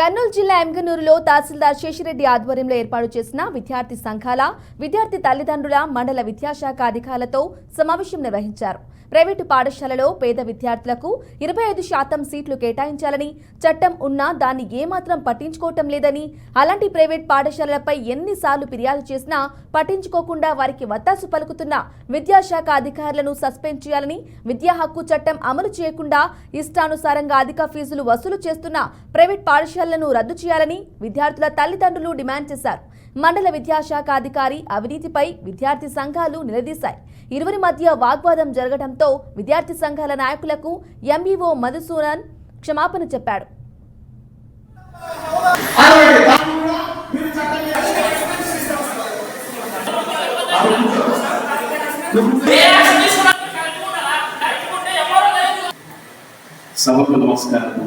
కర్నూలు జిల్లా ఎంగనూరులో తహసీల్దార్ శేషిరెడ్డి ఆధ్వర్యంలో ఏర్పాటు చేసిన విద్యార్థి సంఘాల విద్యార్థి తల్లిదండ్రుల మండల విద్యాశాఖ అధికారులతో సమావేశం నిర్వహించారు. ప్రైవేటు పాఠశాలలో పేద విద్యార్థులకు ఇరవై ఐదు శాతం సీట్లు కేటాయించాలని చట్టం ఉన్నా దాన్ని ఏమాత్రం పట్టించుకోవటం లేదని అలాంటి ప్రైవేట్ పాఠశాలలపై ఎన్నిసార్లు ఫిర్యాదు చేసినా పట్టించుకోకుండా వారికి వత్తాసు పలుకుతున్న విద్యాశాఖ అధికారులను సస్పెండ్ చేయాలని విద్యా హక్కు చట్టం అమలు చేయకుండా ఇష్టానుసారంగా అధిక ఫీజులు వసూలు చేస్తున్న ప్రైవేట్ పాఠశాల పాఠశాలలను రద్దు చేయాలని విద్యార్థుల తల్లిదండ్రులు డిమాండ్ చేశారు. మండల విద్యాశాఖ అధికారి అవినీతిపై విద్యార్థి సంఘాలు నిలదీశాయి. ఇరువురి మధ్య వాగ్వాదం జరగడంతో విద్యార్థి సంఘాల నాయకులకు ఎంఈఓ మధుసూదన్ క్షమాపణ చెప్పాడు. సభకు నమస్కారము.